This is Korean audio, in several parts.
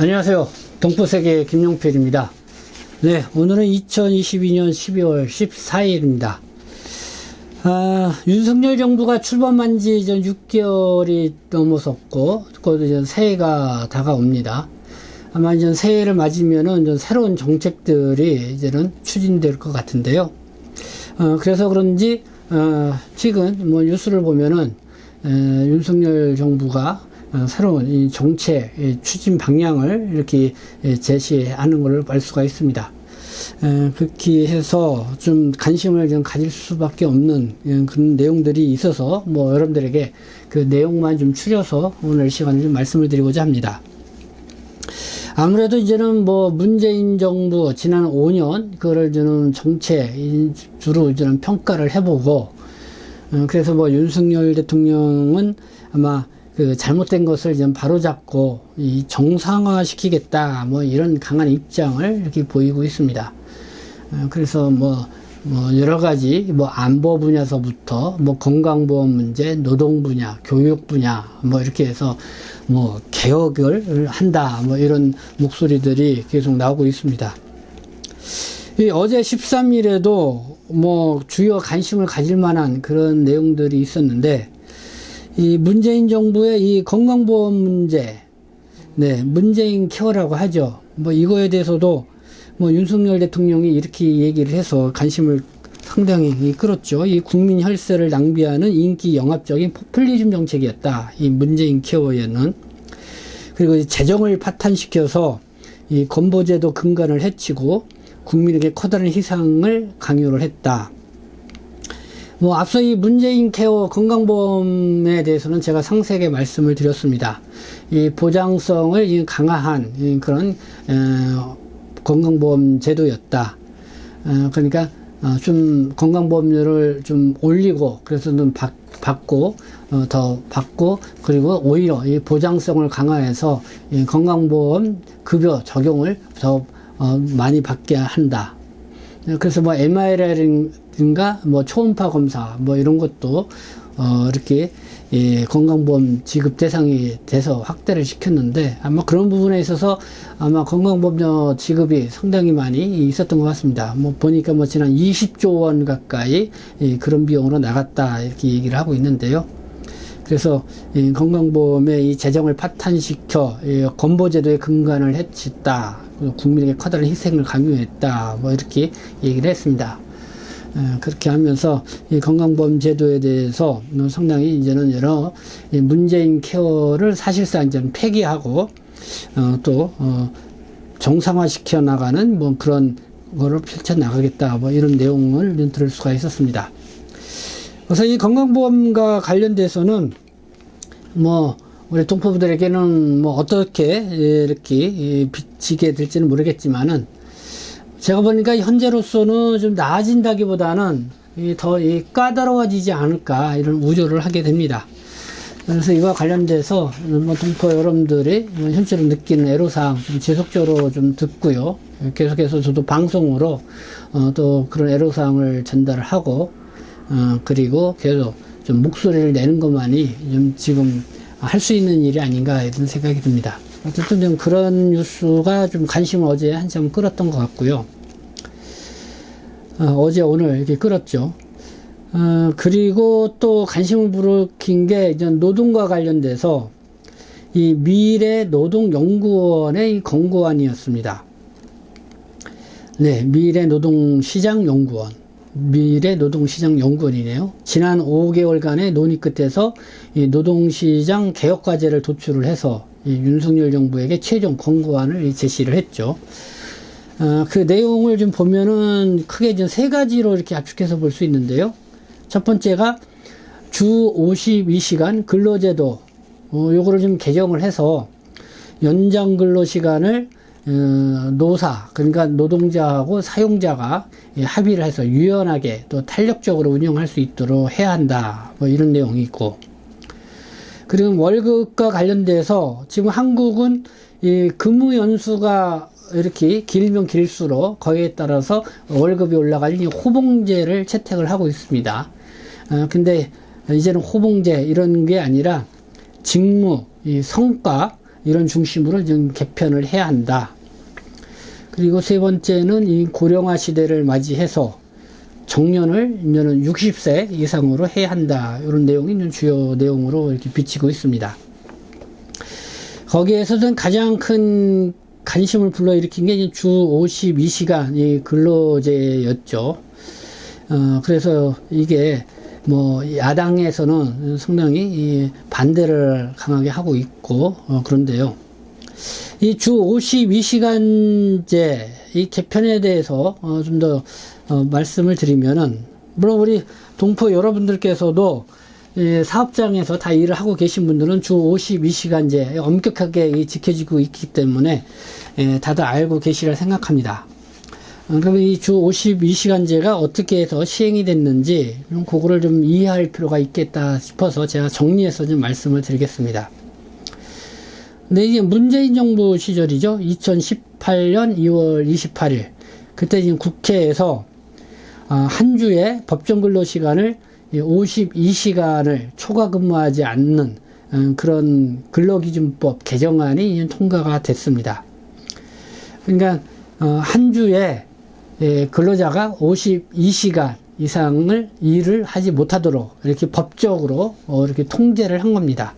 안녕하세요. 동포세계 김용필입니다. 네, 오늘은 2022년 12월 14일입니다. 아, 윤석열 정부가 출범한 지 이제 6개월이 넘어섰고, 곧 이제 새해가 다가옵니다. 아마 이제 새해를 맞으면은 이제 새로운 정책들이 이제는 추진될 것 같은데요. 어, 그래서 그런지, 어, 최근 뭐 뉴스를 보면은, 에, 윤석열 정부가 어, 새로운 이 정책 이 추진 방향을 이렇게 예, 제시하는 것을 알 수가 있습니다. 에, 그렇게 해서 좀 관심을 좀 가질 수밖에 없는 예, 그런 내용들이 있어서 뭐 여러분들에게 그 내용만 좀 추려서 오늘 시간을 좀 말씀을 드리고자 합니다. 아무래도 이제는 뭐 문재인 정부 지난 5년 그거를 저는 정책 이 주로 이제는 평가를 해보고 어, 그래서 뭐 윤석열 대통령은 아마 그 잘못된 것을 좀 바로잡고 이 정상화 시키겠다 뭐 이런 강한 입장을 이렇게 보이고 있습니다. 어, 그래서 뭐, 뭐 여러 가지 뭐 안보 분야서부터 뭐 건강보험 문제, 노동 분야, 교육 분야 뭐 이렇게 해서 뭐 개혁을 한다 뭐 이런 목소리들이 계속 나오고 있습니다. 이 어제 13일에도 뭐 주요 관심을 가질 만한 그런 내용들이 있었는데 이 문재인 정부의 이 건강보험 문제, 네, 문재인 케어라고 하죠. 뭐 이거에 대해서도 뭐 윤석열 대통령이 이렇게 얘기를 해서 관심을 상당히 끌었죠. 이 국민 혈세를 낭비하는 인기 영합적인 포퓰리즘 정책이었다. 이 문재인 케어에는. 그리고 이 재정을 파탄시켜서 이 건보제도 근간을 해치고 국민에게 커다란 희생을 강요를 했다. 뭐 앞서 이 문재인 케어 건강보험에 대해서는 제가 상세하게 말씀을 드렸습니다. 이 보장성을 이 강화한 이 그런 어, 건강보험 제도였다. 어, 그러니까 어, 좀 건강보험료를 좀 올리고 그래서 좀 받, 받고 어, 더 받고 그리고 오히려 이 보장성을 강화해서 이 건강보험 급여 적용을 더 어, 많이 받게 한다. 그래서 뭐 MRI라 든가 뭐 초음파 검사 뭐 이런 것도 어 이렇게 예, 건강보험 지급 대상이 돼서 확대를 시켰는데 아마 그런 부분에 있어서 아마 건강보험료 지급이 상당히 많이 있었던 것 같습니다. 뭐 보니까 뭐 지난 20조 원 가까이 예, 그런 비용으로 나갔다 이렇게 얘기를 하고 있는데요. 그래서 이 건강보험의 이 재정을 파탄시켜 이 건보제도의 근간을. 그리고 국민에게 커다란 희생을 강요했다. 뭐 이렇게 얘기를 했습니다. 에, 그렇게 하면서 이 건강보험 제도에 대해서 상당히 이제는 여러 이 문재인 케어를 사실상 이제 폐기하고 어, 또 어, 정상화시켜 나가는 뭐 그런 거를 펼쳐 나가겠다. 뭐 이런 내용을 들을 수가 있었습니다. 그래서 이 건강보험과 관련돼서는 뭐 우리 동포분들에게는 뭐 어떻게 이렇게 비치게 될지는 모르겠지만은 제가 보니까 현재로서는 좀 나아진다기보다는 더 까다로워지지 않을까 이런 우려를 하게 됩니다. 그래서 이와 관련돼서 뭐 동포 여러분들이 현재로 느끼는 애로사항 좀 지속적으로 좀 듣고요. 계속해서 저도 방송으로 어, 또 그런 애로사항을 전달을 하고 어, 그리고 계속 좀 목소리를 내는 것만이 좀 지금 할 수 있는 일이 아닌가 이런 생각이 듭니다. 어쨌든 좀 그런 뉴스가 좀 관심을 어제 한참 끌었던 것 같고요. 어, 제 오늘 이렇게 끌었죠. 어, 그리고 또 관심을 불러킨 게 이제 노동과 관련돼서 이 미래 노동연구원의 권고안이었습니다. 네, 미래 노동시장 연구원. 미래 노동시장 연구원이네요. 지난 5개월간의 논의 끝에서 이 노동시장 개혁 과제를 도출을 해서 이 윤석열 정부에게 최종 권고안을 제시를 했죠. 어, 그 내용을 좀 보면은 크게 좀세 가지로 이렇게 압축해서 볼 수 있는데요. 첫 번째가 주 52시간 근로제도, 어, 요거를 좀 개정을 해서 연장 근로 시간을 어, 노사 그러니까 노동자하고 사용자가 합의를 해서 유연하게 또 탄력적으로 운영할 수 있도록 해야 한다 뭐 이런 내용이 있고 그리고 월급과 관련돼서 지금 한국은 이 근무 연수가 이렇게 길면 길수록 거기에 따라서 월급이 올라갈 이 호봉제를 채택을 하고 있습니다. 어, 근데 이제는 호봉제 이런 게 아니라 직무, 이 성과, 이런 중심으로 좀 개편을 해야 한다. 그리고 세 번째는 이 고령화 시대를 맞이해서 정년을 이제는 60세 이상으로 해야 한다. 이런 내용이 주요 내용으로 이렇게 비치고 있습니다. 거기에서는 가장 큰 관심을 불러일으킨 게 주 52시간 이 근로제였죠. 어, 그래서 이게 뭐 야당에서는 상당히 이 반대를 강하게 하고 있고 어, 그런데요. 이 주 52시간제 이 개편에 대해서 어, 좀더 어, 말씀을 드리면은 물론 우리 동포 여러분들께서도 이 사업장에서 다 일을 하고 계신 분들은 주 52시간제 엄격하게 이 지켜지고 있기 때문에 예, 다들 알고 계시리라 생각합니다. 어, 그러면 이 주 52시간제가 어떻게 해서 시행이 됐는지 좀 그거를 좀 이해할 필요가 있겠다 싶어서 제가 정리해서 좀 말씀을 드리겠습니다. 근데 이게 문재인 정부 시절이죠. 2018년 2월 28일. 그때 지금 국회에서 아, 한 주에 법정 근로 시간을 52시간을 초과 근무하지 않는 음, 그런 근로기준법 개정안이 통과가 됐습니다. 그러니까 어, 한 주에 예, 근로자가 52시간 이상을 일을 하지 못하도록 이렇게 법적으로 어, 이렇게 통제를 한 겁니다.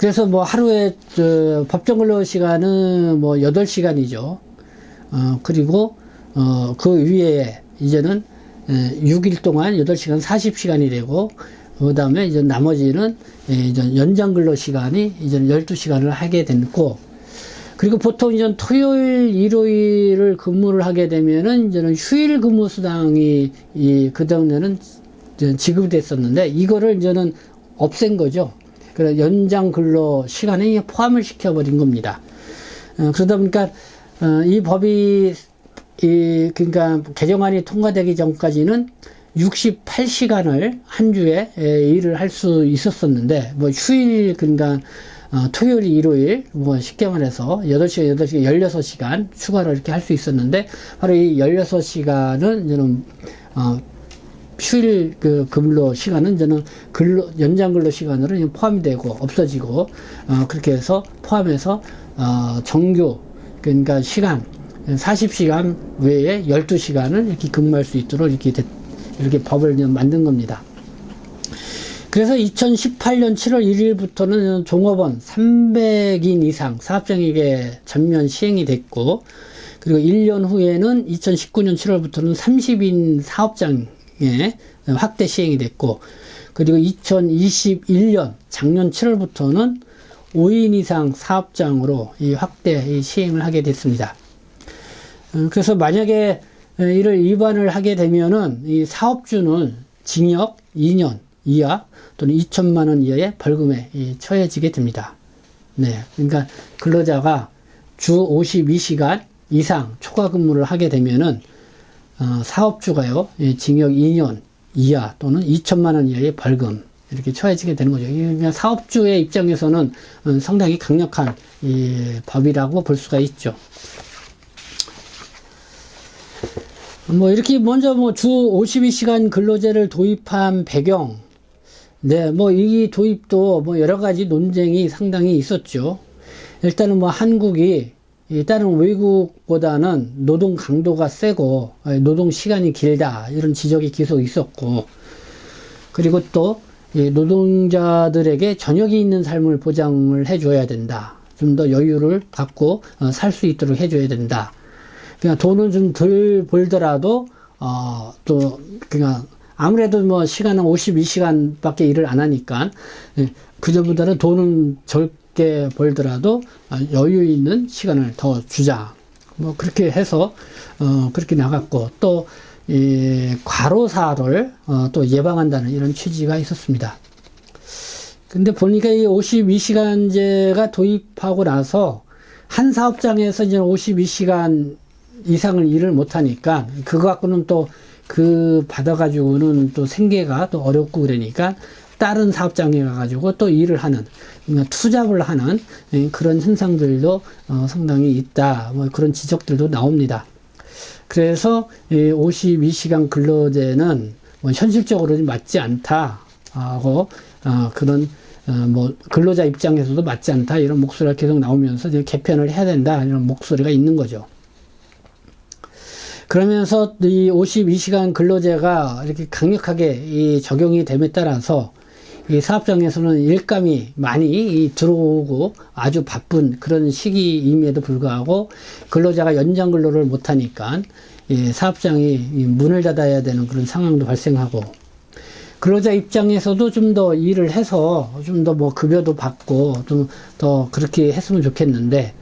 그래서 뭐 하루에 저 법정 근로 시간은 뭐 8시간이죠. 어, 그리고 어, 그 위에 이제는 에, 6일 동안 8시간 40시간이 되고 그 다음에 이제 나머지는 예, 이제 연장 근로 시간이 이제 12시간을 하게 됐고 그리고 보통 이제 토요일, 일요일을 근무를 하게 되면은 이제는 휴일 근무 수당이 이 그전에는 지급이 됐었는데 이거를 이제는 없앤 거죠. 그래서 연장 근로 시간에 포함을 시켜버린 겁니다. 어, 그러다 보니까 어, 이 법이 이 그러니까 개정안이 통과되기 전까지는 68시간을 한 주에 에, 일을 할 수 있었었는데 뭐 휴일 그러니까 어, 토요일, 일요일 뭐 쉽게 말해서 8시간, 8시간, 16시간 추가로 이렇게 할 수 있었는데 바로 이 16시간은 이제는 어, 휴일 그 근로 시간은 저는 근로 연장 근로 시간으로 포함이 되고 없어지고 어 그렇게 해서 포함해서 어 정규 그러니까 시간 40시간 외에 12시간을 이렇게 근무할 수 있도록 이렇게 됐, 이렇게 법을 만든 겁니다. 그래서 2018년 7월 1일부터는 종업원 300인 이상 사업장에게 전면 시행이 됐고 그리고 1년 후에는 2019년 7월부터는 30인 사업장 예, 확대 시행이 됐고 그리고 2021년 작년 7월부터는 5인 이상 사업장으로 이 확대 이 시행을 하게 됐습니다. 어, 그래서 만약에 이를 위반을 하게 되면은 이 사업주는 징역 2년 이하 또는 2천만 원 이하의 벌금에 처해지게 됩니다. 네, 그러니까 근로자가 주 52시간 이상 초과 근무를 하게 되면은 어, 사업주가요, 예, 징역 2년 이하 또는 2천만 원 이하의 벌금 이렇게 처해지게 되는 거죠. 사업주의 입장에서는 어, 상당히 강력한 이 법이라고 볼 수가 있죠. 뭐 이렇게 먼저 뭐 주 52시간 근로제를 도입한 배경, 네, 뭐 이 도입도 뭐 여러 가지 논쟁이 상당히 있었죠. 일단은 뭐 한국이 다른 외국보다는 노동 강도가 세고 노동 시간이 길다 이런 지적이 계속 있었고 그리고 또 노동자들에게 저녁이 있는 삶을 보장을 해줘야 된다. 좀 더 여유를 갖고 어, 살수 있도록 해줘야 된다. 그냥 돈은 좀 덜 벌더라도 어 또 그냥 아무래도 뭐 시간은 52시간밖에 일을 안 하니까 예, 그전보다는 돈은 절 적게 벌더라도 아, 여유 있는 시간을 더 주자. 뭐 그렇게 해서 어 그렇게 나갔고 또 이 과로사를 어 또 예방한다는 이런 취지가 있었습니다. 근데 보니까 이 52시간제가 도입하고 나서 한 사업장에서 이제 52시간 이상을 일을 못 하니까 그거 갖고는 또 그 받아가지고는 또 생계가 또 어렵고 그러니까 다른 사업장에 가가지고 또 일을 하는 투잡을 하는 예, 그런 현상들도 어, 상당히 있다. 뭐 그런 지적들도 나옵니다. 그래서 52시간 근로제는 뭐 현실적으로 맞지 않다 하고 어, 그런 어, 뭐 근로자 입장에서도 맞지 않다 이런 목소리가 계속 나오면서 이제 개편을 해야 된다 이런 목소리가 있는 거죠. 그러면서 이 52시간 근로제가 이렇게 강력하게 이 적용이 됨에 따라서 이 사업장에서는 일감이 많이 이 들어오고 아주 바쁜 그런 시기임에도 불구하고 근로자가 연장 근로를 못하니까 이 사업장이 이 문을 닫아야 되는 그런 상황도 발생하고 근로자 입장에서도 좀 더 일을 해서 좀 더 뭐 급여도 받고 좀 더 그렇게 했으면 좋겠는데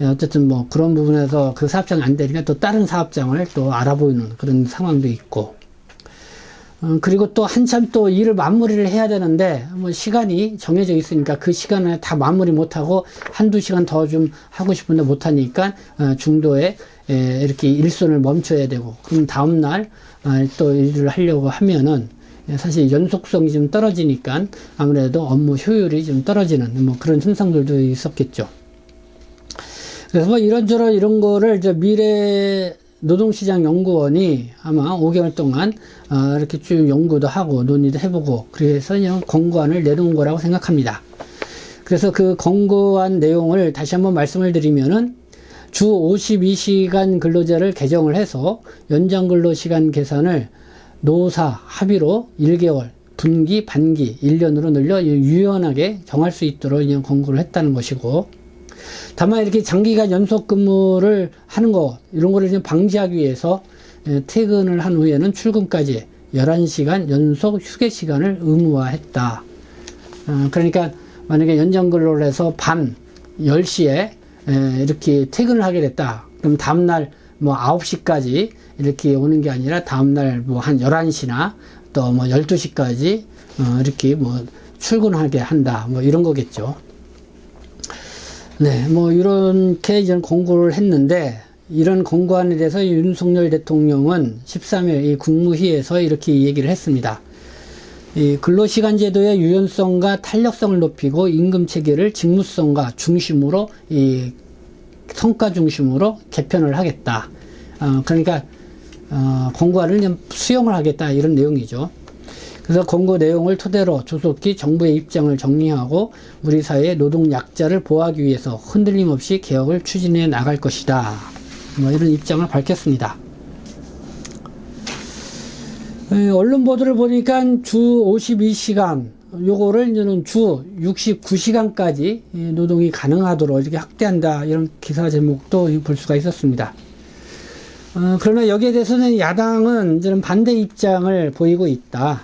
예, 어쨌든 뭐 그런 부분에서 그 사업장이 안 되니까 또 다른 사업장을 또 알아보이는 그런 상황도 있고 어, 그리고 또 한참 또 일을 마무리를 해야 되는데 뭐 시간이 정해져 있으니까 그 시간에 다 마무리 못하고 한두 시간 더 좀 하고 싶은데 못하니까 어, 중도에 에, 이렇게 일손을 멈춰야 되고 그럼 다음날 어, 또 일을 하려고 하면은 예, 사실 연속성이 좀 떨어지니까 아무래도 업무 효율이 좀 떨어지는 뭐 그런 현상들도 있었겠죠. 그래서 뭐 이런저런 이런 거를 이제 미래 노동시장 연구원이 아마 5개월 동안 어, 이렇게 쭉 연구도 하고 논의도 해보고 그래서 그냥 권고안을 내놓은 거라고 생각합니다. 그래서 그 권고안 내용을 다시 한번 말씀을 드리면은 주 52시간 근로제를 개정을 해서 연장 근로 시간 계산을 노사 합의로 1개월, 분기, 반기, 1년으로 늘려 유연하게 정할 수 있도록 그냥 권고를 했다는 것이고 다만 이렇게 장기간 연속 근무를 하는 거 이런 거를 좀 방지하기 위해서 예, 퇴근을 한 후에는 출근까지 11시간 연속 휴게 시간을 의무화했다. 어, 그러니까 만약에 연장 근로를 해서 밤 10시에 에, 이렇게 퇴근을 하게 됐다. 그럼 다음날 뭐 9시까지 이렇게 오는 게 아니라 다음날 뭐 한 11시나 또 뭐 12시까지 어, 이렇게 뭐 출근하게 한다. 뭐 이런 거겠죠. 네, 뭐 이렇게 이제 공고를 했는데 이런 공고안에 대해서 윤석열 대통령은 13일 이 국무회의에서 이렇게 얘기를 했습니다. 이 근로시간 제도의 유연성과 탄력성을 높이고 임금 체계를 직무성과 중심으로 이 성과 중심으로 개편을 하겠다. 어, 그러니까 어, 공고안을 좀 수용을 하겠다 이런 내용이죠. 그래서 공고 내용을 토대로 조속히 정부의 입장을 정리하고 우리 사회의 노동 약자를 보호하기 위해서 흔들림 없이 개혁을 추진해 나갈 것이다. 뭐 이런 입장을 밝혔습니다. 에, 언론 보도를 보니까 주 52시간 요거를 이제는 주 69시간까지 노동이 가능하도록 이렇게 확대한다 이런 기사 제목도 볼 수가 있었습니다. 어, 그러나 여기에 대해서는 야당은 이제는 반대 입장을 보이고 있다.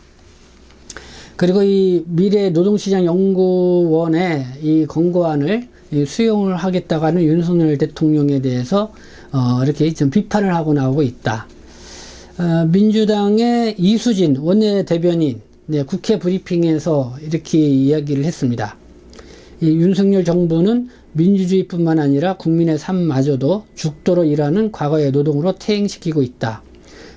그리고 이 미래 노동시장 연구원의 이 권고안을 이 수용을 하겠다고 하는 윤석열 대통령에 대해서 어, 이렇게 좀 비판을 하고 나오고 있다. 어, 민주당의 이수진 원내 대변인 네, 국회 브리핑에서 이렇게 이야기를 했습니다. 이 윤석열 정부는 민주주의뿐만 아니라 국민의 삶마저도 죽도록 일하는 과거의 노동으로 퇴행시키고 있다.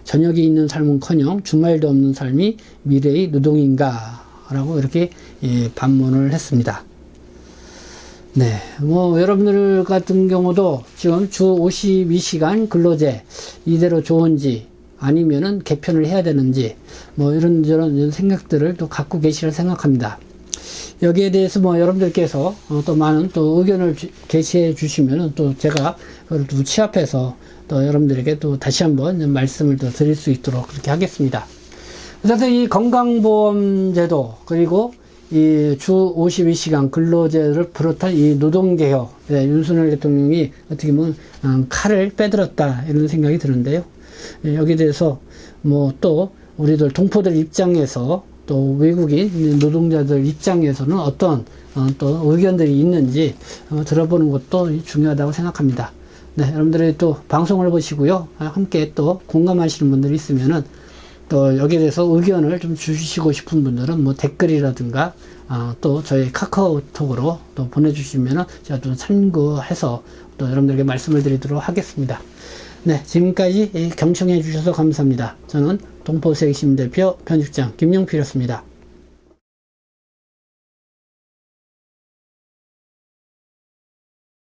저녁이 있는 삶은커녕 주말도 없는 삶이 미래의 노동인가? 라고 이렇게 예, 반문을 했습니다. 네, 뭐 여러분들 같은 경우도 지금 주 52시간 근로제 이대로 좋은지 아니면은 개편을 해야 되는지 뭐 이런저런 생각들을 또 갖고 계시라 생각합니다. 여기에 대해서 뭐 여러분들께서 어, 또 많은 또 의견을 게시해 주시면은 또 제가 그걸 또 취합해서 또 여러분들에게 또 다시 한번 말씀을 또 드릴 수 있도록 그렇게 하겠습니다. 그래서 이 건강보험 제도 그리고 이 주 52시간 근로제를 비롯한 이 노동개혁 네, 윤석열 대통령이 어떻게 보면 음, 칼을 빼들었다 이런 생각이 드는데요. 예, 여기에 대해서 뭐 또 우리들 동포들 입장에서 또 외국인 노동자들 입장에서는 어떤 어, 또 의견들이 있는지 어, 들어보는 것도 중요하다고 생각합니다. 네, 여러분들이 또 방송을 보시고요. 아, 함께 또 공감하시는 분들이 있으면은 또 여기에 대해서 의견을 좀 주시고 싶은 분들은 뭐 댓글이라든가 아, 또 저희 카카오톡으로 또 보내주시면은 제가 또 참고해서 또 여러분들에게 말씀을 드리도록 하겠습니다. 네, 지금까지 경청해 주셔서 감사합니다. 저는 동포세계시민 대표 편집장 김용필이었습니다.